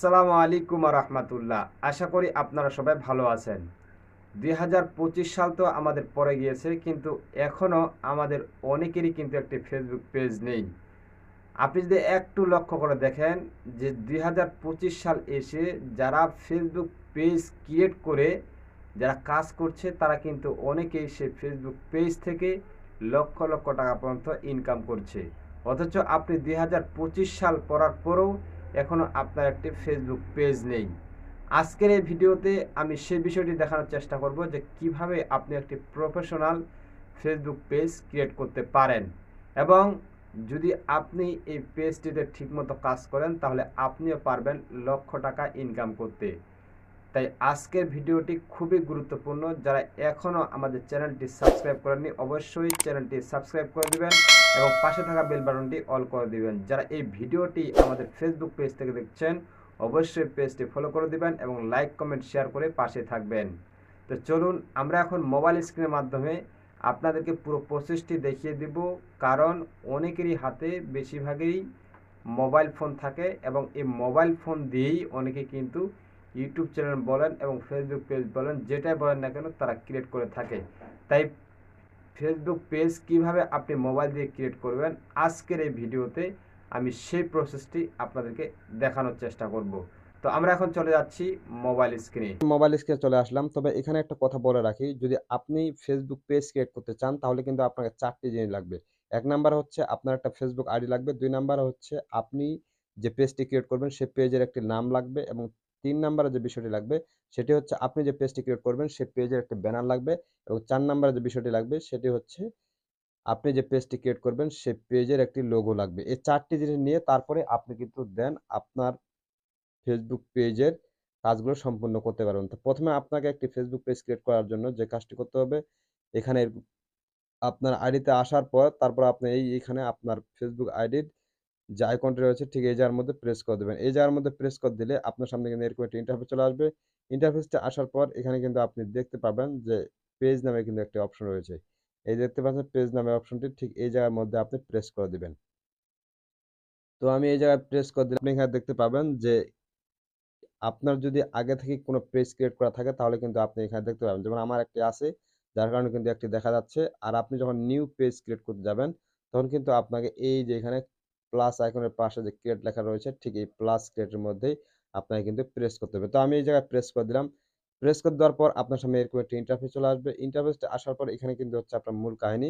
আসসালামু আলাইকুম রহমতুল্লাহ আশা করি আপনারা সবাই ভালো আছেন। দুই হাজার পঁচিশ সাল তো আমাদের পরে গিয়েছে, কিন্তু এখনও আমাদের অনেকেরই কিন্তু একটি ফেসবুক পেজ নেই। আপনি যদি একটু লক্ষ্য করে দেখেন যে দুই হাজার পঁচিশ সাল এসে যারা ফেসবুক পেজ ক্রিয়েট করে, যারা কাজ করছে, তারা কিন্তু অনেকেই সে ফেসবুক পেজ থেকে লক্ষ লক্ষ টাকা পর্যন্ত ইনকাম করছে। অথচ আপনি দুই হাজার পঁচিশ সাল পড়ার পরেও এখনও আপনার একটি ফেসবুক পেজ নেই। আজকের এই ভিডিওতে আমি সে বিষয়টি দেখানোর চেষ্টা করব যে কীভাবে আপনি একটি প্রফেশনাল ফেসবুক পেজ ক্রিয়েট করতে পারেন। এবং যদি আপনি এই পেজটিতে ঠিকমতো কাজ করেন, তাহলে আপনিও পারবেন লক্ষ টাকা ইনকাম করতে। তাই আজকের ভিডিওটি খুবই গুরুত্বপূর্ণ। যারা এখনও আমাদের চ্যানেলটি সাবস্ক্রাইব করেননি, অবশ্যই চ্যানেলটি সাবস্ক্রাইব করে দিবেন এবং পাশে থাকা বেল বাটনটি অল করে দিবেন। যারা এই ভিডিওটি আমাদের ফেসবুক পেজ থেকে দেখছেন, অবশ্যই পেজটি ফলো করে দিবেন এবং লাইক কমেন্ট শেয়ার করে পাশে থাকবেন। তো চলুন, আমরা এখন মোবাইল স্ক্রিনের মাধ্যমে আপনাদেরকে পুরো প্রসেসটি দেখিয়ে দিব। কারণ অনেকেরই হাতে বেশিরভাগই মোবাইল ফোন থাকে এবং এই মোবাইল ফোন দিয়েই অনেকে কিন্তু ইউটিউব চ্যানেল বলেন এবং ফেসবুক পেজ বলেন, যেটাই বলেন না কেন, তারা ক্রিয়েট করে থাকে। তাই ফেসবুক পেজ কীভাবে আপনি মোবাইল দিয়ে ক্রিয়েট করবেন, আজকের এই ভিডিওতে আমি সেই প্রসেসটি আপনাদেরকে দেখানোর চেষ্টা করব। তো আমরা এখন চলে যাচ্ছি মোবাইল স্ক্রিনে মোবাইল স্ক্রিনে চলে আসলাম। তবে এখানে একটা কথা বলে রাখি, যদি আপনি ফেসবুক পেজ ক্রিয়েট করতে চান, তাহলে কিন্তু আপনাকে চারটি জিনিস লাগবে। এক নাম্বার হচ্ছে আপনার একটা ফেসবুক আইডি লাগবে, দুই নাম্বার হচ্ছে আপনি যে পেজটি ক্রিয়েট করবেন সেই পেজের একটি নাম লাগবে এবং তিন নাম্বারে যে বিষয়টি লাগবে, সেটি হচ্ছে আপনি যে পেজটি ক্রিয়েট করবেন সেই পেজের একটি ব্যানার লাগবে এবং চার নাম্বারে যে বিষয়টি লাগবে, সেটি হচ্ছে আপনি যে পেজটি ক্রিয়েট করবেন সেই পেজের একটি লোগো লাগবে। এই চারটি জিনিস নিয়ে তারপরে আপনি কিন্তু দেন আপনার ফেসবুক পেজের কাজগুলো সম্পূর্ণ করতে পারবেন। তো প্রথমে আপনাকে একটি ফেসবুক পেজ ক্রিয়েট করার জন্য যে কাজটি করতে হবে, এখানে আপনার আইডিতে আসার পর তারপর আপনি এই এখানে আপনার ফেসবুক আইডির যে আইকনটি রয়েছে, ঠিক এই জায়গার মধ্যে প্রেস করে দেবেন। এই জায়গার মধ্যে প্রেস করে দিলে আপনার সামনে কিন্তু এরকম একটা ইন্টারফেস চলে আসবে। ইন্টারফেসটা আসার পর এখানে কিন্তু আপনি দেখতে পাবেন যে পেজ নামে কিন্তু একটি অপশন রয়েছে। এই দেখতে পাচ্ছেন পেজ নামে অপশনটি ঠিক এই জায়গার মধ্যে আপনি প্রেস করে দিবেন। তো আমি এই জায়গায় প্রেস করে দিলে আপনি এখানে দেখতে পাবেন যে আপনার যদি আগে থেকে কোনো পেজ ক্রিয়েট করা থাকে তাহলে কিন্তু আপনি এখানে দেখতে পাবেন। যেমন আমার একটি আছে, যার কারণে কিন্তু একটি দেখা যাচ্ছে। আর আপনি যখন নিউ পেজ ক্রিয়েট করতে যাবেন, তখন কিন্তু আপনাকে এই যে এখানে প্লাস আইকনের পাশে যে ক্রিয়েট লেখা রয়েছে, ঠিক এই প্লাস ক্রিয়েটের মধ্যেই আপনাকে কিন্তু প্রেস করতে হবে। তো আমি এই জায়গায় প্রেস করে দিলাম। প্রেস করে দেওয়ার পর আপনার সামনে এরকম একটি ইন্টারফেস চলে আসবে। ইন্টারফেসটা আসার পর এখানে কিন্তু হচ্ছে আপনার মূল কাহিনী।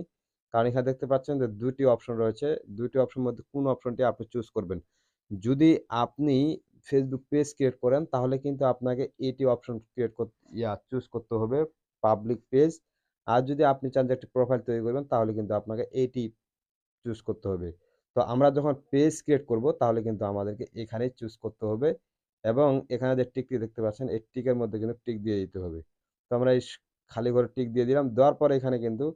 কারণ এখানে দেখতে পাচ্ছেন যে দুটি অপশন রয়েছে। দুটি অপশনের মধ্যে কোন অপশনটি আপনি চুজ করবেন? যদি আপনি ফেসবুক পেজ ক্রিয়েট করেন, তাহলে কিন্তু আপনাকে এটি অপশন ক্রিয়েট করতে ইয়া চুজ করতে হবে পাবলিক পেজ আর যদি আপনি চান যে একটি প্রোফাইল তৈরি করবেন, তাহলে কিন্তু আপনাকে এটি চুজ করতে হবে। তো আমরা যখন পেজ ক্রিয়েট করব, তাহলে কিন্তু আমাদেরকে এখানেই চুজ করতে হবে এবং এখানে যে টিকটি দেখতে পাচ্ছেন, এই টিকের মধ্যে কিন্তু টিক দিয়ে দিতে হবে। তো আমরা এই খালি ঘরে টিক দিয়ে দিলাম, দেওয়ার পরে এখানে কিন্তু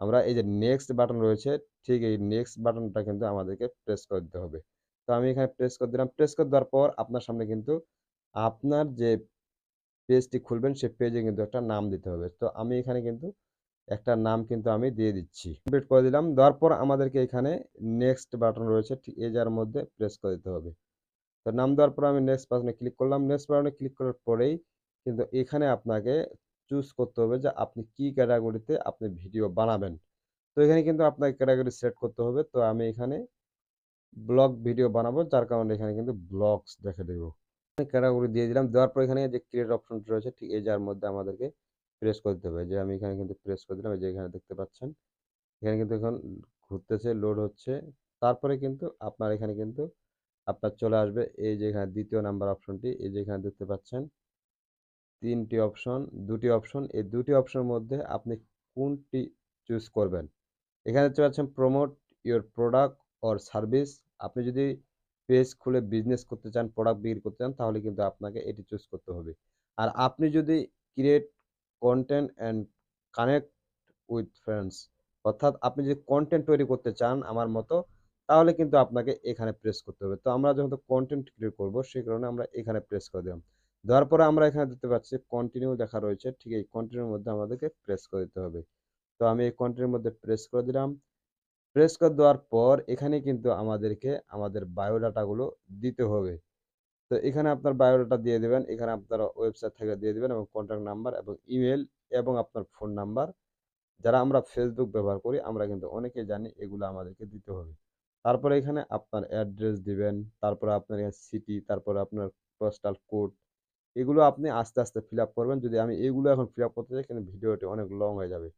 আমরা এই যে নেক্সট বাটন রয়েছে, ঠিক এই নেক্সট বাটনটা কিন্তু আমাদেরকে প্রেস করে দিতে হবে। তো আমি এখানে প্রেস করে দিলাম প্রেস করে দেওয়ার পর আপনার সামনে কিন্তু আপনার যে পেজটি খুলবেন সেই পেজে কিন্তু একটা নাম দিতে হবে। তো আমি এখানে কিন্তু একটা নাম কিন্তু আমি দিয়ে দিচ্ছি। কমপ্লিট করে দিলাম। দেওয়ার পর আমাদেরকে এখানে নেক্সট বাটন রয়েছে। ঠিক এই যার মধ্যে প্রেস করে দিতে হবে। তো নাম দেওয়ার পর আমি নেক্সট বাটনে ক্লিক করলাম। নেক্সট বাটনে ক্লিক করার পরেই কিন্তু এখানে আপনাকে চুজ করতে হবে যে আপনি কি ক্যাটাগরিতে আপনি ভিডিও বানাবেন। তো এখানে কিন্তু আপনাকে ক্যাটাগরি সেট করতে হবে। তো আমি এখানে ব্লগ ভিডিও বানাবো। যার কারণে এখানে কিন্তু ব্লগস দেখে দেবো ক্যাটাগরি দিয়ে দিলাম। দেওয়ার পর এখানে যে ক্রিয়েট অপশনটি রয়েছে, ঠিক এই যার মধ্যে আমাদেরকে প্রেস করে হবে। যে আমি এখানে কিন্তু প্রেস করে দিলাম যে এখানে দেখতে পাচ্ছেন। এখানে কিন্তু এখন ঘুরতেছে লোড হচ্ছে। তারপরে কিন্তু আপনার এখানে কিন্তু আপনার চলে আসবে এই যে এখানে দ্বিতীয় নাম্বার অপশনটি এই যে এখানে দেখতে পাচ্ছেন, তিনটি অপশন দুটি অপশন এই দুটি অপশনের মধ্যে আপনি কোনটি চুজ করবেন? এখানে দেখতে পাচ্ছেন promote your product or service আপনি যদি পেজ খুলে বিজনেস করতে চান প্রোডাক্ট বিক্রি করতে চান, তাহলে কিন্তু আপনাকে এটি চুজ করতে হবে। আর আপনি যদি create content and connect with friends অর্থাৎ আপনি যদি কন্টেন্ট তৈরি করতে চান আমার মতো, তাহলে কিন্তু আপনাকে এখানে প্রেস করতে হবে। তো আমরা যখন কন্টেন্ট ক্রিয়েট করব, সেই কারণে আমরা এখানে প্রেস করে দিলাম। দেওয়ার পরে আমরা এখানে দেখতে পাচ্ছি কন্টিনিউ দেখা রয়েছে। ঠিক এই কন্টিনিউর মধ্যে আমাদেরকে প্রেস করে দিতে হবে। তো আমি এই কন্টিনিউর মধ্যে প্রেস করে দিলাম। প্রেস করে দেওয়ার পর এখানে কিন্তু আমাদেরকে, আমাদের বায়োডাটাগুলো দিতে হবে। তো এখানে আপনার বায়োডাটা দিয়ে দেবেন এখানে আপনার ওয়েবসাইট থেকে দিয়ে দেবেন এবং কন্ট্যাক্ট নাম্বার এবং ইমেল এবং আপনার ফোন নাম্বার। যারা আমরা ফেসবুক ব্যবহার করি আমরা কিন্তু অনেকে জানি এগুলো আমাদেরকে দিতে হবে। তারপরে এখানে আপনার অ্যাড্রেস দিবেন, তারপরে আপনার সিটি, তারপরে আপনার পোস্টাল কোড। এগুলো আপনি আস্তে, আস্তে ফিল করবেন। যদি আমি এগুলো এখন ফিল করতে চাই কিন্তু ভিডিওটি অনেক লং হয়ে যাবে।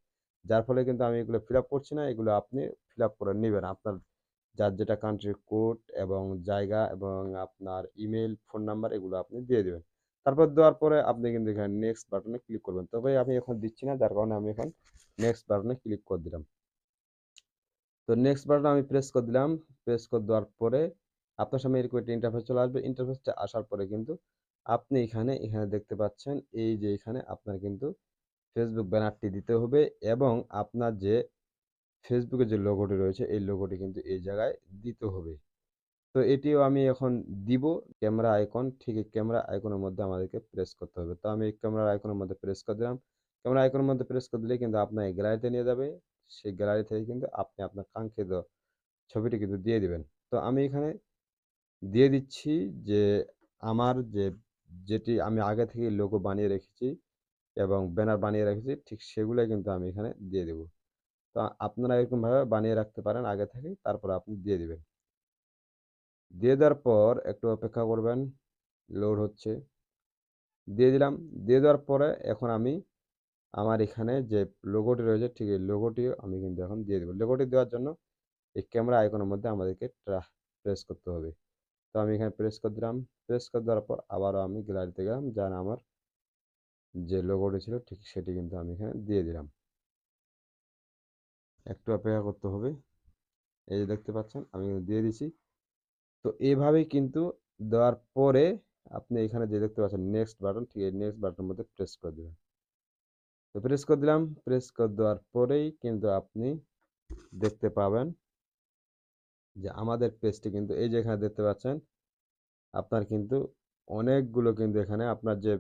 যার ফলে কিন্তু আমি এগুলো ফিল করছি না। এগুলো আপনি ফিল করে নেবেন আপনার যার যেটা কান্ট্রির কোড এবং জায়গা এবং আপনার ইমেল ফোন নাম্বার এগুলো আপনি দিয়ে দিবেন। তারপর দেওয়ার পরে আপনি কিন্তু এখানে নেক্সট বাটনে ক্লিক করবেন। তবে আমি এখন দিচ্ছি না যার কারণে আমি এখন নেক্সট বাটনে ক্লিক করে দিলাম। তো নেক্সট বাটনে আমি প্রেস করে দিলাম। প্রেস করে দেওয়ার পরে আপনার সামনে এরকম একটা ইন্টারফেস চলে আসবে। ইন্টারফেসটা আসার পরে কিন্তু আপনি এখানে, এখানে দেখতে পাচ্ছেন এই যে এখানে আপনার কিন্তু ফেসবুক ব্যানারটি দিতে হবে এবং আপনার যে এর যে লোগোটি রয়েছে, এই লোগোটি কিন্তু এই জায়গায় দিতে হবে। তো এটিও আমি এখন দিব। ক্যামেরা আইকন ঠিক ক্যামেরা আইকনের মধ্যে আমাদেরকে প্রেস করতে হবে। তো আমি এই ক্যামেরা আইকনের মধ্যে প্রেস করে দিলাম। ক্যামেরা আইকনের মধ্যে প্রেস করে দিলে কিন্তু আপনার গ্যালারিতে নিয়ে যাবে। সেই গ্যালারি থেকে কিন্তু আপনি আপনার কাঙ্ক্ষিত ছবিটি কিন্তু দিয়ে দিবেন। তো আমি এখানে দিয়ে দিচ্ছি যে আমার যে, যেটি আমি আগে থেকেই লোগো বানিয়ে রেখেছি এবং ব্যানার বানিয়ে রেখেছি, ঠিক সেগুলাই কিন্তু আমি এখানে দিয়ে দেব। তো আপনারা এরকমভাবে বানিয়ে রাখতে পারেন আগে থেকেই, তারপরে আপনি দিয়ে দিবেন। দিয়ে দেওয়ার পর একটু অপেক্ষা করবেন। লোড হচ্ছে। দিয়ে দিলাম। দিয়ে দেওয়ার পরে এখন আমি আমার এখানে যে লোগোটি রয়েছে, ঠিক এই লোগোটিও আমি কিন্তু এখন দিয়ে দেব। লোগোটি দেওয়ার জন্য এই ক্যামেরা আইকনের মধ্যে আমাদেরকে প্রেস করতে হবে। তো আমি এখানে প্রেস করে দিলাম। প্রেস করে দেওয়ার পর আবারও আমি গ্যালারিতে গেলাম। যান আমার যে লোগোটি ছিল, ঠিক সেটি কিন্তু আমি এখানে দিয়ে দিলাম। একটু অপেক্ষা করতে হবে। এই যে দেখতে পাচ্ছেন, আমি দিয়ে দিছি। তো এভাবেই কিন্তু দেওয়ার পরে আপনি এখানে যে দেখতে পাচ্ছেন নেক্সট বাটন ঠিক এই নেক্সট বাটনের মধ্যে প্রেস করে দিবেন। তো প্রেস করে দিলাম। প্রেস করে দেওয়ার পরেই কিন্তু আপনি দেখতে পাবেন যে আমাদের পেজটি কিন্তু, এই যে এখানে দেখতে পাচ্ছেন, আপনার কিন্তু অনেকগুলো কিন্তু এখানে আপনার যে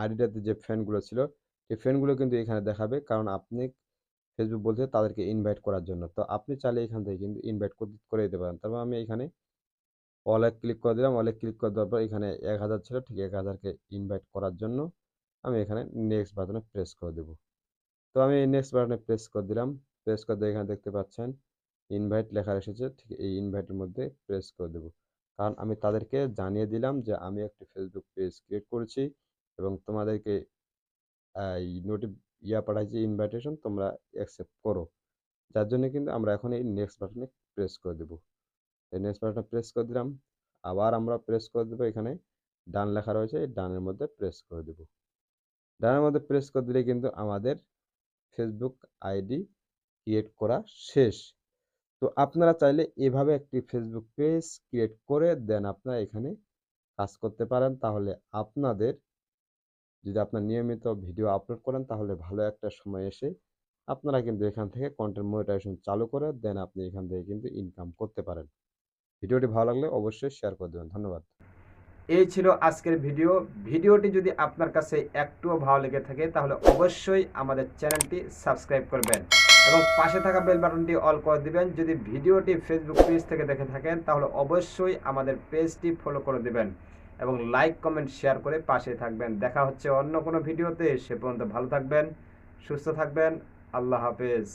আইডিটাতে যে ফ্যানগুলো ছিল, সেই ফ্যানগুলো কিন্তু এখানে দেখাবে। কারণ আপনি Facebook বলছে তাদেরকে ইনভাইট করার জন্য। তো আপনি চাইলে এখান থেকে কিন্তু ইনভাইট কর দিতে পারেন। তারপর আমি এখানে অলে ক্লিক করে দিলাম। অলে ক্লিক করে দেওয়ার পর এখানে ১০০০ ছিল ঠিক এক হাজারকে ইনভাইট করার জন্য আমি এখানে নেক্সট বাটনে প্রেস করে দেব। তো আমি এই নেক্সট বাটনে প্রেস করে দিলাম। প্রেস করে দিয়ে এখানে দেখতে পাচ্ছেন ইনভাইট লেখা এসেছে। ঠিক এই ইনভাইটের মধ্যে প্রেস করে দেব। কারণ আমি তাদেরকে জানিয়ে দিলাম যে আমি একটি ফেসবুক পেজ ক্রিয়েট করেছি এবং তোমাদেরকে এই নোটি ইয়া পাঠাইছি ইনভাইটেশন তোমরা অ্যাকসেপ্ট করো। যার জন্য কিন্তু আমরা এখন এই নেক্সট বাটনে প্রেস করে দেব। এই নেক্সট বাটনে প্রেস করে দিলাম। আবার আমরা প্রেস করে দেব এখানে, ডান লেখা রয়েছে, এই ডানের মধ্যে প্রেস করে দেব। ডানের মধ্যে প্রেস করে দিলে কিন্তু আমাদের ফেসবুক আইডি ক্রিয়েট করা শেষ। তো আপনারা চাইলে এভাবে একটি ফেসবুক পেজ ক্রিয়েট করে দেন, আপনারা এখানে কাজ করতে পারেন। তাহলে আপনাদের যদি আপনার নিয়মিত ভিডিও আপলোড করেন, তাহলে ভালো একটা সময় এসে আপনারা কিন্তু এখান থেকে কন্টেন্ট মনিটাইজেশন চালু করে দেন আপনি এখান থেকে কিন্তু ইনকাম করতে পারেন। ভিডিওটি ভালো লাগলে অবশ্যই শেয়ার করে দেবেন। ধন্যবাদ। এই ছিল আজকের ভিডিও। ভিডিওটি যদি আপনার কাছে একটুও ভালো লেগে থাকে, তাহলে অবশ্যই আমাদের চ্যানেলটি সাবস্ক্রাইব করবেন এবং পাশে থাকা বেল বাটনটি অল করে দিবেন। যদি ভিডিওটি ফেসবুক পেজ থেকে দেখে থাকেন, তাহলে অবশ্যই আমাদের পেজটি ফলো করে দিবেন এবং লাইক, কমেন্ট, শেয়ার করে পাশে থাকবেন। দেখা হচ্ছে অন্য কোনো ভিডিওতে। সে পর্যন্ত ভালো থাকবেন, সুস্থ থাকবেন। আল্লাহ হাফেজ।